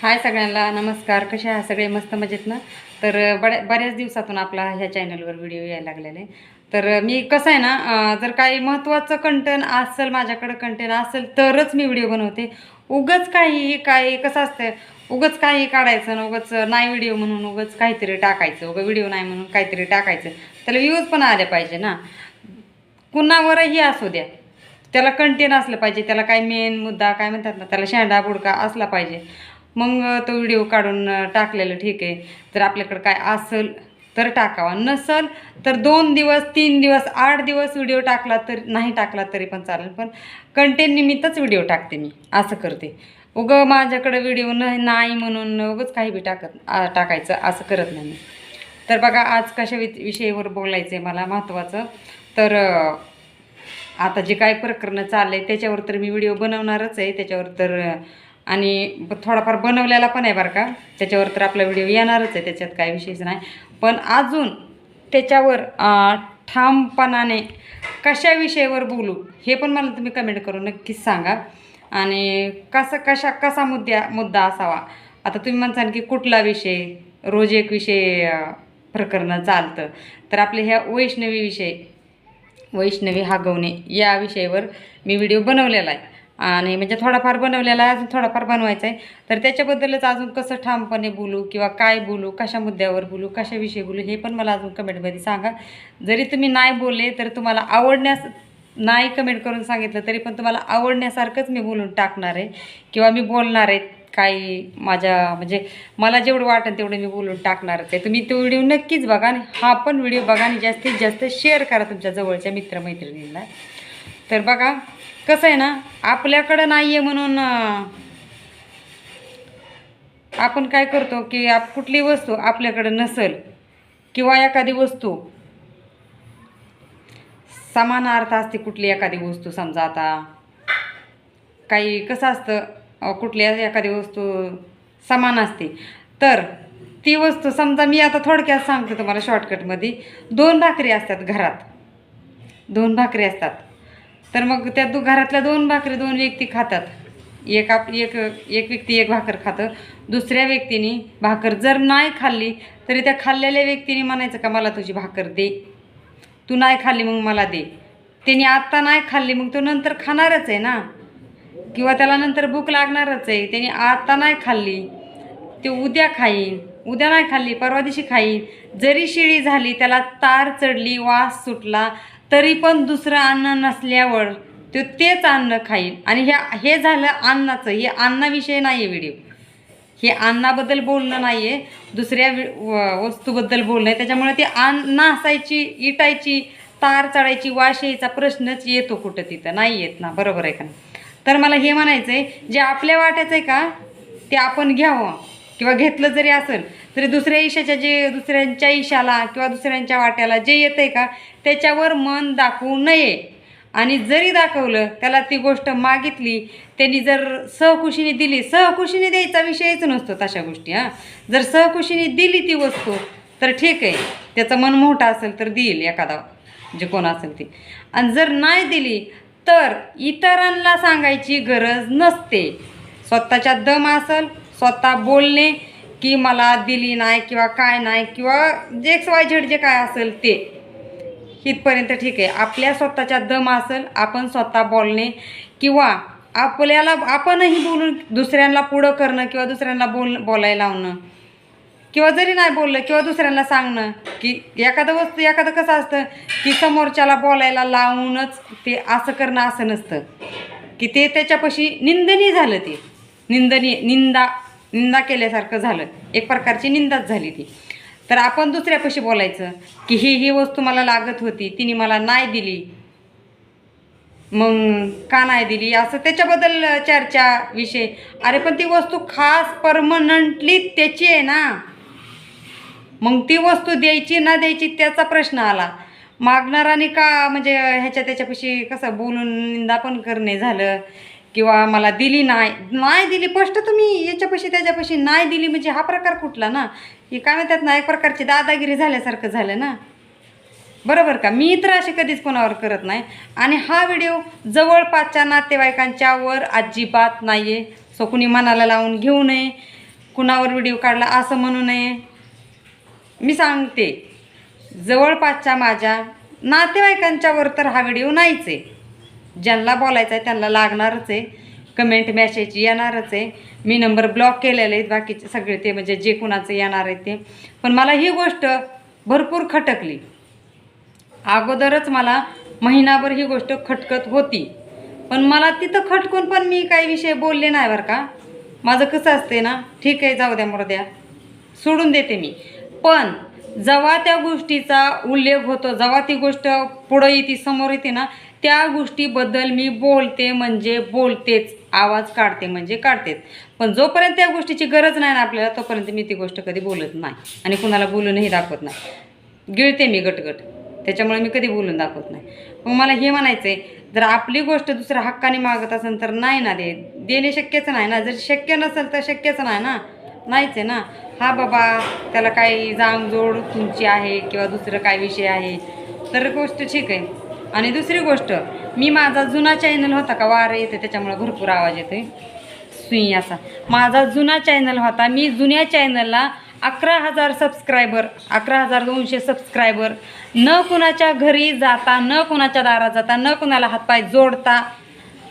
हाय सगळ्यांना नमस्कार. कसे आहात? सगळे मस्त मजेत ना? तर बऱ्या बड्या बऱ्याच दिवसातून आपला ह्या चॅनलवर व्हिडिओ यायला लागलेला आहे. तर मी कसं आहे ना जर काही महत्त्वाचं कंटेंट असेल माझ्याकडं कंटेंट असेल तरच मी व्हिडिओ बनवते. उगच काही काही कसं असतं उगच काही काढायचं ना उगच नाही व्हिडिओ म्हणून उगच काहीतरी टाकायचं. उगं व्हिडिओ नाही म्हणून काहीतरी टाकायचं. त्याला व्ह्यूज पण आले पाहिजे ना. कुणावरही असू द्या. त्याला कंटेंट असलं पाहिजे. त्याला काय मेन मुद्दा काय म्हणतात ना त्याला शेंडा बुडका असला पाहिजे. मग तो व्हिडिओ काढून टाकलेलं ठीक आहे. तर आपल्याकडं काय असेल तर टाकावा. नसल तर दोन दिवस तीन दिवस आठ दिवस व्हिडिओ टाकला तर नाही टाकला तरी पण चालेल. पण कंटेंट निमित्तच व्हिडिओ टाकते मी. असं करते. उगं माझ्याकडं व्हिडिओ नाही म्हणून उगंच काही बी टाकत टाकायचं असं करत नाही तर बघा आज कशा वि विषयावर बोलायचं आहे मला महत्त्वाचं तर आता जे काय प्रकरणं चाललंय त्याच्यावर तर मी व्हिडिओ बनवणारच आहे. त्याच्यावर तर आणि थोडाफार बनवलेला पण आहे बरं का. त्याच्यावर तर आपला व्हिडिओ येणारच आहे त्याच्यात काय विषयच नाही. पण अजून त्याच्यावर ठामपणाने कशा विषयावर बोलू हे पण मला तुम्ही कमेंट करून नक्कीच सांगा. आणि कसा कशा कसा मुद्द्या मुद्दा असावा. आता तुम्ही म्हणसान की कुठला विषय रोज एक विषय प्रकरणं चालतं. तर आपले ह्या वैष्णवी विषय वैष्णवी हागवणे या विषयावर मी व्हिडिओ बनवलेला आहे. आणि म्हणजे थोडाफार बनवलेला आहे अजून थोडाफार बनवायचा आहे तर त्याच्याबद्दलच अजून कसं ठामपणे बोलू किंवा काय बोलू कशा मुद्द्यावर बोलू कशाविषयी बोलू हे पण मला अजून कमेंटमध्ये सांगा. जरी तुम्ही नाही बोलले तर तुम्हाला आवडण्यास नाही कमेंट करून सांगितलं तरी पण तुम्हाला आवडण्यासारखंच मी बोलून टाकणार आहे. किंवा मी बोलणार आहे काही माझ्या म्हणजे मला जेवढं वाटेल तेवढं मी बोलून टाकणारच आहे. तुम्ही तो व्हिडिओ नक्कीच बघा आणि हा पण व्हिडिओ बघा आणि जास्तीत जास्त शेअर करा तुमच्या जवळच्या मित्रमैत्रिणींना. तर बघा कसं आहे ना आपल्याकडं नाही आहे म्हणून आपण काय करतो की आप कुठली वस्तू आपल्याकडं नसेल किंवा एखादी वस्तू समान अर्थ असते कुठली एखादी वस्तू समजा आता. काही कसं असतं कुठल्या कुठली एखादी वस्तू समान असते. तर ती वस्तू समजा मी आता थोडक्यात सांगते तुम्हाला शॉर्टकटमध्ये दोन भाकरी असतात घरात. दोन भाकरी असतात. तर मग त्या दो घरातल्या दोन भाकरी दोन व्यक्ती खातात. एक आप एक एक व्यक्ती एक भाकर खातं. दुसऱ्या व्यक्तीने भाकर जर नाही खाल्ली तरी त्या खाल्लेल्या व्यक्तीने म्हणायचं का मला तुझी भाकर दे. तू नाही खाल्ली मग मला दे. त्याने आत्ता नाही खाल्ली मग तो नंतर खाणारच आहे ना. किंवा त्याला नंतर भूक लागणारच आहे. त्याने आत्ता नाही खाल्ली ते उद्या खाईन. उद्या नाही खाल्ली परवा दिवशी खाईन. जरी शिळी झाली त्याला तार चढली वास सुटला तरी पण दुसरं अन्न नसल्यावर तो तेच अन्न खाईल. आणि ह्या हे झालं अन्नाचं. हे अन्नाविषयी नाही आहे व्हिडिओ हे अन्नाबद्दल बोलणं नाही आहे दुसऱ्या वि- वस्तूबद्दल बोलणं आहे. त्याच्यामुळे ती अन्न असायची इटायची तार चढायची वाश यायचा प्रश्नच येतो कुठं तिथं. नाही येत ना. बरोबर आहे का तर मला हे म्हणायचं आहे जे आपल्या वाट्याचं आहे का ते आपण घ्यावं. किंवा घेतलं जरी असेल तरी दुसऱ्या ईशाच्या जे दुसऱ्यांच्या ईशाला किंवा दुसऱ्यांच्या वाट्याला जे येतं आहे का त्याच्यावर मन दाखवू नये. आणि जरी दाखवलं त्याला ती गोष्ट मागितली त्यांनी जर सहकुशीने दिली सहकुशीने द्यायचा विषयच नसतो तशा गोष्टी हां. जर सहकुशीने दिली ती वस्तू तर ठीक आहे. त्याचं मन मोठं असेल तर देईल एखादा जे कोण असेल ते. आणि जर नाही दिली तर इतरांना सांगायची गरज नसते. स्वतःच्या दम असेल स्वतः बोलणे की मला दिली नाही किंवा काय नाही किंवा जे एक्स वाय झेड जे काय असेल ते. इथपर्यंत ठीक आहे. आपल्या स्वतःच्या दम असेल आपण स्वतः बोलणे किंवा आपल्याला आपणही बोलून दुसऱ्यांना पुढं करणं किंवा दुसऱ्यांना बोल बोलायला लावणं. किंवा जरी नाही बोललं किंवा दुसऱ्यांना सांगणं की एखादं वस्तू एखादं कसं असतं की समोरच्याला बोलायला लावूनच ते असं करणं असं नसतं. की ते त्याच्यापाशी निंदनीय झालं ते. निंदनीय निंदा निंदा केल्यासारखं झालं. एक प्रकारची निंदाच झाली ती. तर आपण दुसऱ्यापाशी बोलायचं की ही ही वस्तू मला लागत होती तिने मला नाही दिली. मग का नाही दिली? असं त्याच्याबद्दल चर्चा विषय. अरे पण ती वस्तू खास परमनंटली त्याची आहे ना. मग ती वस्तू द्यायची ना द्यायची त्याचा प्रश्न आला. मागणाराने का म्हणजे ह्याच्या त्याच्यापाशी कसं बोलून निंदा पण करणे झालं? किंवा मला दिली नाही. नाही दिली स्पष्ट तुम्ही याच्यापाशी त्याच्यापाशी नाही दिली म्हणजे हा प्रकार कुठला ना? की काय म्हणतात ना एक प्रकारची दादागिरी झाल्यासारखं झालं ना? बरोबर का? मी तर असे कधीच कोणावर करत नाही. आणि हा व्हिडिओ जवळपासच्या नातेवाईकांच्यावर अजिबात नाही आहे सो कुणी मनाला लावून घेऊ नये. कुणावर व्हिडिओ काढला असं म्हणू नये. मी सांगते जवळपासच्या माझ्या नातेवाईकांच्यावर तर हा व्हिडिओ नाहीच आहे. ज्यांना बोलायचं आहे त्यांना लागणारच आहे. कमेंट मॅसेज येणारच आहे. मी नंबर ब्लॉक केलेले आहेत बाकीचे सगळे ते म्हणजे जे कुणाचं येणार आहे ते. पण मला ही गोष्ट भरपूर खटकली. अगोदरच मला महिनाभर ही गोष्ट खटकत होती. पण मला तिथं खटकून पण मी काही विषय बोलले नाही बरं का. माझं कसं असते ना ठीक आहे जाऊ द्या मरू द्या. सोडून देते मी. पण जेव्हा त्या गोष्टीचा उल्लेख होतो जेव्हा ती गोष्ट पुढं येते समोर येते ना त्या गोष्टीबद्दल मी बोलते म्हणजे बोलतेच आवाज काढते म्हणजे काढतेच. पण जोपर्यंत त्या गोष्टीची गरज नाही ना आपल्याला तोपर्यंत मी ती गोष्ट कधी बोलत नाही आणि कुणाला बोलूनही दाखवत नाही. गिळते मी गटगट. त्याच्यामुळे मी कधी बोलून दाखवत नाही. मग मला हे म्हणायचं आहे जर आपली गोष्ट दुसऱ्या हक्काने मागत असेल तर नाही ना दे देणे शक्यच नाही ना. जर शक्य नसेल तर शक्यच नाही ना. नाहीच आहे ना. हा बाबा त्याला काही जांगजोड तुमची आहे किंवा दुसरं काय विषय आहे तर गोष्ट ठीक आहे. आणि दुसरी गोष्ट मी माझा जुना चॅनल होता का वार येते त्याच्यामुळे भरपूर आवाज येतोय. सुई असा. माझा जुना चॅनल होता मी जुन्या चॅनलला अकरा हजार सबस्क्रायबर अकरा हजार दोनशे सबस्क्रायबर न कुणाच्या घरी जाता न कुणाच्या दारात जाता न कुणाला हातपाय जोडता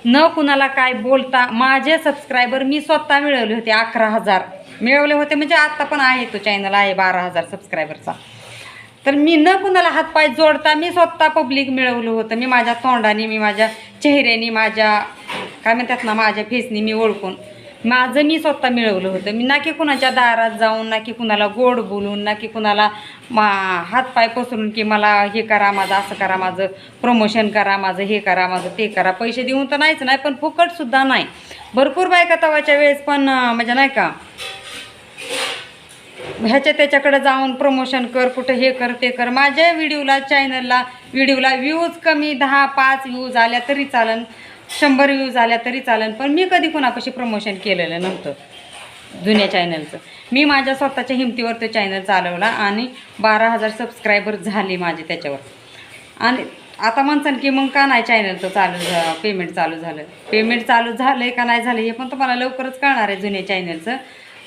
न कुणाला काय बोलता माझे सबस्क्रायबर मी स्वतः मिळवले होते अकरा हजार. मिळवले होते म्हणजे आत्ता पण आहे तो चॅनल आहे बारा हजार सबस्क्रायबरचा तर मी न कुणाला हातपाय जोडता मी स्वतः पब्लिक मिळवलं होतं. मी माझ्या तोंडाने मी माझ्या चेहऱ्याने माझ्या काय म्हणतात ना माझ्या फेसनी मी ओळखून माझं मी स्वतः मिळवलं होतं. मी ना की कुणाच्या दारात जाऊन ना की कुणाला गोड बोलून ना की कुणाला मा हातपाय पसरून की मला हे करा माझं असं करा माझं प्रमोशन करा माझं हे करा माझं ते करा. पैसे देऊन तर नाहीच नाही पण फुकटसुद्धा नाही. भरपूर बायका तवाच्या वेळेस पण म्हणजे नाही का ह्याच्या त्याच्याकडे जाऊन प्रमोशन कर कुठं हे कर ते कर. माझ्या व्हिडिओला चॅनलला व्हिडिओला व्ह्यूज कमी दहा पाच व्ह्यूज आल्या तरी चालन. शंभर व्ह्यूज आल्या तरी चालन. पण मी कधी कोणापाशी प्रमोशन केलेलं नव्हतं जुन्या चॅनलचं मी माझ्या स्वतःच्या हिमतीवर तो चॅनल चालवला आणि बारा हजार सबस्क्रायबर झाले माझे त्याच्यावर. आणि आता म्हणसान की मग का नाही चॅनलचं चालू झा पेमेंट चालू झालं. पेमेंट चालू झालं आहे का नाही झालं हे पण तुम्हाला लवकरच कळणार आहे जुन्या चॅनलचं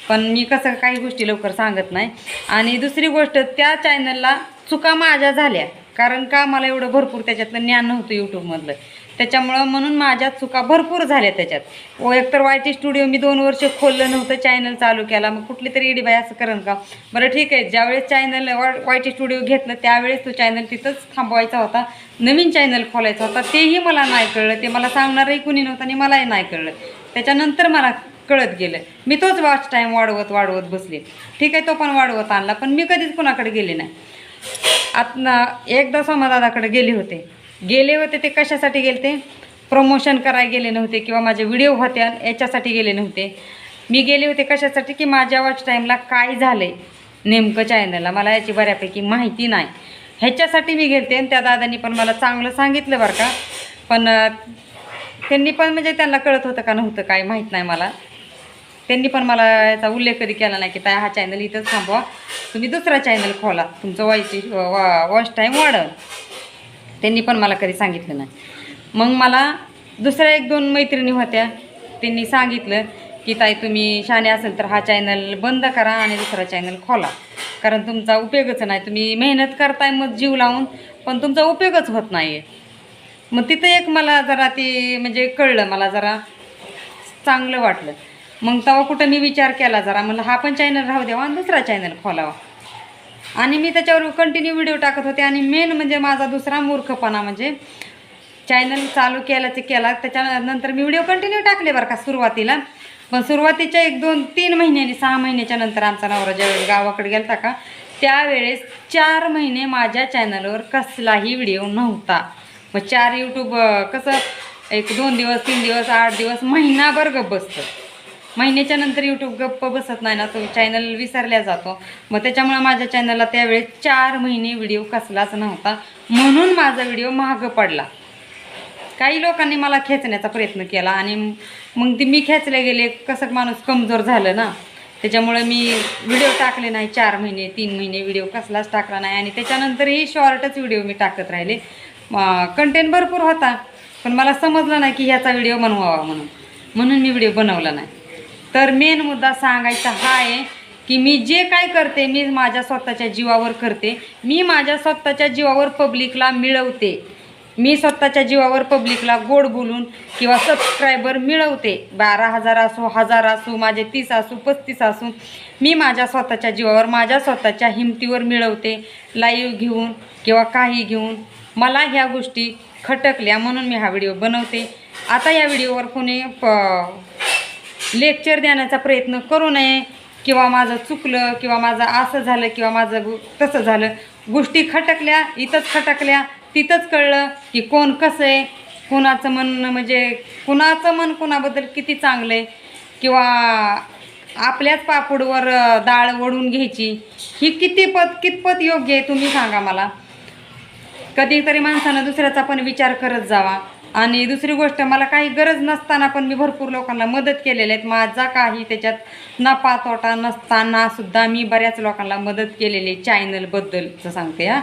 पण मी कसं काही गोष्टी लवकर सांगत नाही. आणि दुसरी गोष्ट त्या चॅनलला चुका माझ्या झाल्या. कारण का मला एवढं भरपूर त्याच्यातलं ज्ञान नव्हतं यूट्यूबमधलं त्याच्यामुळं म्हणून माझ्या चुका भरपूर झाल्या त्याच्यात. व एकतर वाय टी स्टुडिओ मी दोन वर्ष खोललं नव्हतं चॅनल चालू केला. मग कुठली तरी इडीबाई असं करण का? बरं ठीक आहे. ज्यावेळेस चॅनल वाय टी स्टुडिओ घेतलं त्यावेळेस तो चॅनल तिथंच थांबवायचा होता. नवीन चॅनल खोलायचा होता. तेही मला नाही कळलं. ते मला सांगणारही कुणी नव्हतं आणि मलाही नाही कळलं. त्याच्यानंतर मला कळत गेलं. मी तोच वॉच टाईम वाढवत वाढवत बसले. ठीक आहे तो पण वाढवत आणला पण मी कधीच कुणाकडे गेले नाही. आता एकदा सोमादादाकडे गेले होते. गेले होते ते कशासाठी गेले ते प्रमोशन करायला गेले नव्हते किंवा माझे व्हिडिओ होते याच्यासाठी गेले नव्हते. मी गेले होते कशासाठी? की माझ्या वॉच टाईमला काय झालं आहे नेमकं चॅनलला मला याची बऱ्यापैकी माहिती नाही. ह्याच्यासाठी मी गेलते आणि त्या दादांनी पण मला चांगलं सांगितलं बरं का. पण त्यांनी पण म्हणजे त्यांना कळत होतं का नव्हतं काय माहीत नाही मला. त्यांनी पण मला याचा उल्लेख कधी केला नाही की ताई हा चॅनल इथंच थांबवा. तुम्ही दुसरा चॅनल खोला. तुमचं व्हॉइस वॉच टाईम वाढव त्यांनी पण मला कधी सांगितलं नाही. मग मला दुसऱ्या एक दोन मैत्रिणी होत्या. त्यांनी सांगितलं की ताई तुम्ही शाने असेल तर हा चॅनल बंद करा आणि दुसरा चॅनल खोला. कारण तुमचा उपयोगच नाही. तुम्ही मेहनत करताय मग जीव लावून पण तुमचा उपयोगच होत नाही आहे मग तिथं एक मला जरा ते म्हणजे कळलं. मला जरा चांगलं वाटलं. मग तेव्हा कुठं मी विचार केला जरा. म्हणलं हा पण चॅनल राहू द्यावा आणि दुसरा चॅनल खोलावा. आणि मी त्याच्यावर कंटिन्यू व्हिडिओ टाकत होते आणि मेन म्हणजे माझा दुसरा मूर्खपणा म्हणजे चॅनल चालू केल्याचे केला. त्याच्यानंतर मी व्हिडिओ कंटिन्यू टाकले बरं का सुरुवातीला. पण सुरुवातीच्या एक दोन तीन महिन्यांनी सहा महिन्याच्या नंतर आमचा नवरा ज्यावेळेस गावाकडे गेला का त्यावेळेस चार महिने माझ्या चॅनलवर कसलाही व्हिडिओ नव्हता. मग चार यूट्यूब कसं एक दोन दिवस तीन दिवस आठ दिवस महिनाभर गप बसतं. महिन्याच्या नंतर यूट्यूब गप्प बसत नाही ना तो चॅनल विसरल्या जातो. मग त्याच्यामुळे माझ्या चॅनलला त्यावेळेस चार महिने व्हिडिओ कसलाच नव्हता. म्हणून माझा व्हिडिओ महाग पडला. काही लोकांनी मला खेचण्याचा प्रयत्न केला आणि मग ती मी खेचले गेले कसं माणूस कमजोर झालं ना. त्याच्यामुळे मी व्हिडिओ टाकले नाही चार महिने तीन महिने व्हिडिओ कसलाच टाकला नाही. आणि त्याच्यानंतरही शॉर्टच व्हिडिओ मी टाकत राहिले. कंटेंट भरपूर होता पण मला समजलं नाही की ह्याचा व्हिडिओ बनवावा म्हणून. म्हणून मी व्हिडिओ बनवला नाही. तर मेन मुद्दा सांगायचा हा आहे की मी जे काय करते मी माझ्या स्वतःच्या जीवावर करते. मी माझ्या स्वतःच्या जीवावर पब्लिकला मिळवते. मी स्वतःच्या जीवावर पब्लिकला गोड बोलून किंवा सबस्क्रायबर मिळवते. बारा हजार असो हजार असो माझे तीस असो पस्तीस असो मी माझ्या स्वतःच्या जीवावर माझ्या स्वतःच्या हिमतीवर मिळवते. लाईव्ह घेऊन किंवा काही घेऊन मला ह्या गोष्टी खटकल्या म्हणून मी हा व्हिडिओ बनवते. आता या व्हिडिओवर कोणी प लेक्चर देण्याचा प्रयत्न करू नये किंवा माझं चुकलं किंवा माझं असं झालं किंवा माझं तसं झालं. गोष्टी खटकल्या इथंच खटकल्या तिथंच कळलं की कोण कसं आहे कोणाचं मन म्हणजे कुणाचं मन कुणाबद्दल किती चांगलं आहे किंवा आपल्याच पापडवर डाळ वळून घ्यायची. ही किती पद कितपत योग्य आहे तुम्ही सांगा मला. कधीतरी माणसानं दुसऱ्याचा पण विचार करत जावा. आणि दुसरी गोष्ट मला काही गरज नसताना पण मी भरपूर लोकांना मदत केलेली आहेत माझा काही त्याच्यात नफा तोटा नसताना सुद्धा मी बऱ्याच लोकांना मदत केलेली आहे चॅनलबद्दलचं सांगते हा.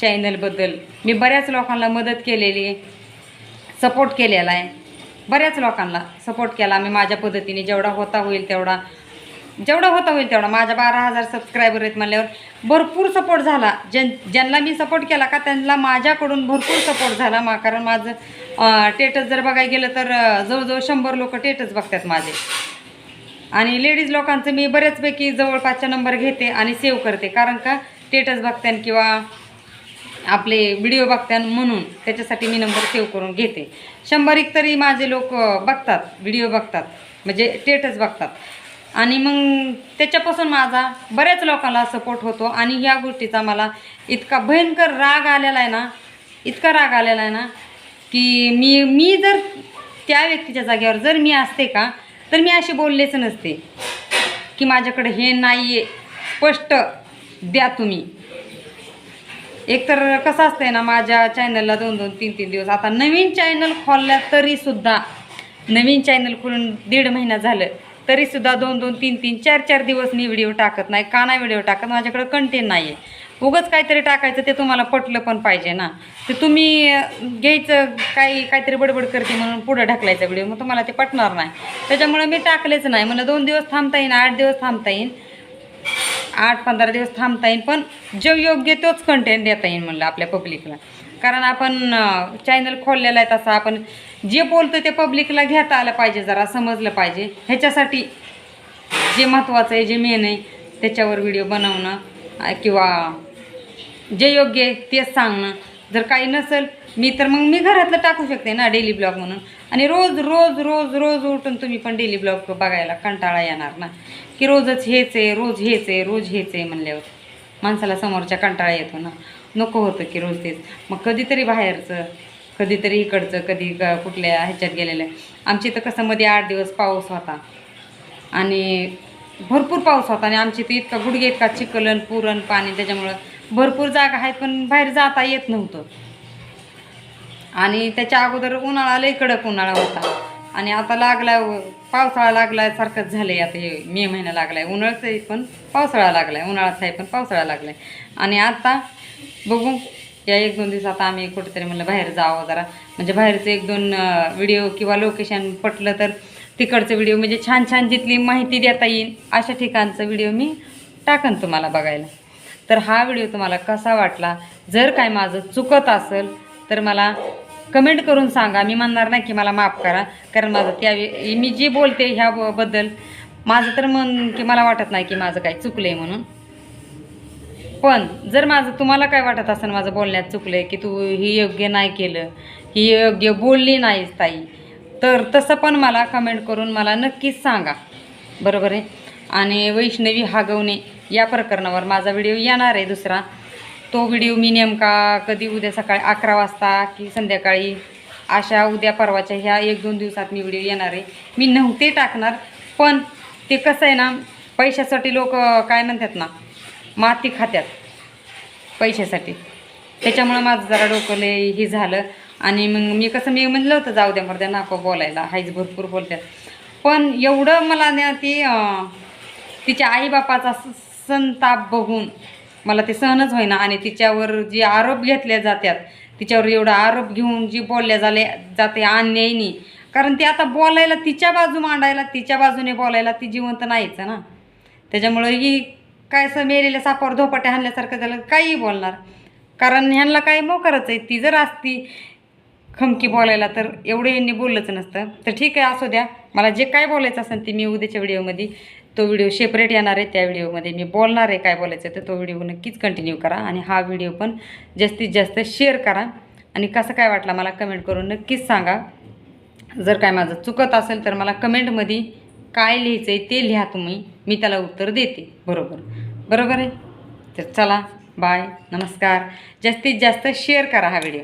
चॅनलबद्दल मी बऱ्याच लोकांना मदत केलेली आहे. सपोर्ट केलेला आहे. बऱ्याच लोकांना सपोर्ट केला. मी माझ्या पद्धतीने जेवढा होता होईल तेवढा जेवढा होता होईल तेवढा. माझ्या बारा हजार सबस्क्रायबर आहेत म्हणल्यावर भरपूर सपोर्ट झाला. ज्यां ज्यांना मी सपोर्ट केला का त्यांना माझ्याकडून भरपूर सपोर्ट झाला. मा कारण माझं टेटस जर बघायला गेलं तर जवळजवळ शंभर लोक टेटस बघतात माझे. आणि लेडीज लोकांचं मी बऱ्याचपैकी जवळपासच्या नंबर घेते आणि सेव्ह करते. कारण का? टेटस बघत्यान किंवा आपले व्हिडिओ बघत्यान म्हणून त्याच्यासाठी मी नंबर सेव्ह करून घेते. शंभर एक तरी माझे लोक बघतात व्हिडिओ बघतात. म्हणजे टेटस बघतात. आणि मग त्याच्यापासून माझा बऱ्याच लोकांना सपोर्ट होतो. आणि ह्या गोष्टीचा मला इतका भयंकर राग आलेला आहे ना इतका राग आलेला आहे ना की मी मी जर त्या व्यक्तीच्या जागेवर जर मी असते का तर मी अशी बोललेच नसते की माझ्याकडे हे नाही आहे स्पष्ट द्या तुम्ही. एकतर कसं असतंय ना माझ्या चॅनलला दोन दोन तीन तीन दिवस आता नवीन चॅनल खोलल्या तरीसुद्धा नवीन चॅनल खोलून दीड महिना झालं तरीसुद्धा दोन दोन तीन तीन चार चार दिवस मी व्हिडिओ टाकत नाही का नाही व्हिडिओ टाकत माझ्याकडे कंटेंट नाही आहे उगंच काहीतरी टाकायचं ते तुम्हाला पटलं पण पाहिजे ना. ते तुम्ही घ्यायचं काही काहीतरी बडबड करते म्हणून पुढं ढकलायचा व्हिडिओ मग तुम्हाला ते पटणार नाही. त्याच्यामुळे मी टाकलेच नाही. मला दोन दिवस थांबता येईन आठ दिवस थांबता येईन. आठ पंधरा दिवस थांबता येईल पण जो योग्य तोच कंटेंट देता येईल म्हणलं आपल्या पब्लिकला कारण आपण चॅनल खोललेला आहे तसा आपण जे बोलतो ते पब्लिकला घेता आलं पाहिजे जरा समजलं पाहिजे. ह्याच्यासाठी जे महत्त्वाचं आहे जे मेन आहे त्याच्यावर व्हिडिओ बनवणं किंवा जे योग्य आहे तेच सांगणं. जर काही नसेल मी तर मग मी घरातलं टाकू शकते ना डेली ब्लॉग म्हणून. आणि रोज रोज रोज रोज उठून तुम्ही पण डेली ब्लॉग बघायला कंटाळा येणार ना. की रोजच हेच आहे रोज हेच आहे रोज हेच आहे म्हणल्यावर माणसाला समोरच्या कंटाळा येतो ना. नको होतं की रोज तेच. मग कधीतरी बाहेरचं कधीतरी इकडचं कधी ग- कुठल्या ह्याच्यात गेलेलं. आहे आमची इथं कसं मध्ये आठ दिवस पाऊस होता. आणि भरपूर पाऊस होता आणि आमची इथं इतका गुडघे इतका चिखलन पुरण पाणी त्याच्यामुळं भरपूर जागा आहेत पण बाहेर जाता येत नव्हतं. आणि त्याच्या अगोदर उन्हाळा लई कडक उन्हाळा होता. आणि आता लागला पावसाळा लागलाय सारखंच झालं आहे आता हे मे महिना लागला आहे आहे पण पावसाळा लागलाय उन्हाळाच आहे पण पावसाळा लागलाय. आणि आता बघू. या एक दोन दिवसात आम्ही कुठेतरी म्हणलं बाहेर जावं जरा. म्हणजे बाहेरचं एक दोन व्हिडिओ किंवा लोकेशन पटलं तर तिकडचं व्हिडिओ म्हणजे छान छान जिथली माहिती देता येईल अशा ठिकाणचं व्हिडिओ मी टाकन तुम्हाला बघायला. तर हा व्हिडिओ तुम्हाला कसा वाटला? जर काय माझं चुकत असेल तर मला कमेंट करून सांगा. मी म्हणणार नाही की मला माफ करा कारण माझं त्यावेळी मी जे बोलते ह्याबद्दल माझं तर मन की मला वाटत नाही की माझं काय चुकलं आहे म्हणून. पण जर माझं तुम्हाला काय वाटत असेल माझं बोलण्यात चुकलं आहे की तू ही योग्य नाही केलं ही योग्य बोलली नाहीस ताई तर तसं पण मला कमेंट करून मला नक्कीच सांगा. बरोबर आहे? आणि वैष्णवी हागवणे या प्रकरणावर माझा व्हिडिओ येणार आहे दुसरा. तो व्हिडिओ मी नेमका कधी उद्या सकाळी अकरा वाजता की संध्याकाळी अशा उद्या परवाच्या ह्या एक दोन दिवसात मी व्हिडिओ येणार आहे. मी नव्हते टाकणार पण ते कसं आहे ना पैशासाठी लोक काय म्हणतात ना माती खात्यात पैशासाठी. त्याच्यामुळं माझं जरा डोकं लय हे झालं. आणि मग मी कसं मी म्हणलं होतं जाऊ द्या मर्द्या नको बोलायला. हाईच भरपूर बोलतात पण एवढं मला ना ती तिच्या आईबापाचा स- संताप बघून मला ते सहनच होईना. आणि तिच्यावर जे आरोप घेतले जातात तिच्यावर एवढा आरोप घेऊन जी बोलल्या झाले जाते अन्यायनी. कारण ती आता बोलायला तिच्या बाजू मांडायला तिच्या बाजूने बोलायला ती जिवंत नाहीच ना. त्याच्यामुळं ही काय असं मेलेल्या सापावर धोपाट्या हाणल्यासारखं झालं काहीही बोलणार. कारण ह्यांना काय मोकरच आहे ती जर असती खमकी बोलायला तर एवढं यांनी बोललंच नसतं. तर ठीक आहे असू द्या. मला जे काय बोलायचं असेल ते मी उद्याच्या व्हिडिओमध्ये तो व्हिडिओ सेपरेट येणार आहे त्या व्हिडिओमध्ये मी बोलणार आहे काय बोलायचं तर तो व्हिडिओ नक्कीच कंटिन्यू करा आणि हा व्हिडिओ पण जास्तीत जास्त शेअर करा. आणि कसं काय वाटला मला कमेंट करून नक्कीच सांगा. जर काय माझं चुकत असेल तर मला कमेंटमध्ये काय लिहायचं आहे ते लिहा तुम्ही. मी त्याला उत्तर देते. बरोबर. बरोबर आहे? तर चला बाय नमस्कार. जास्तीत जास्त शेअर करा हा व्हिडिओ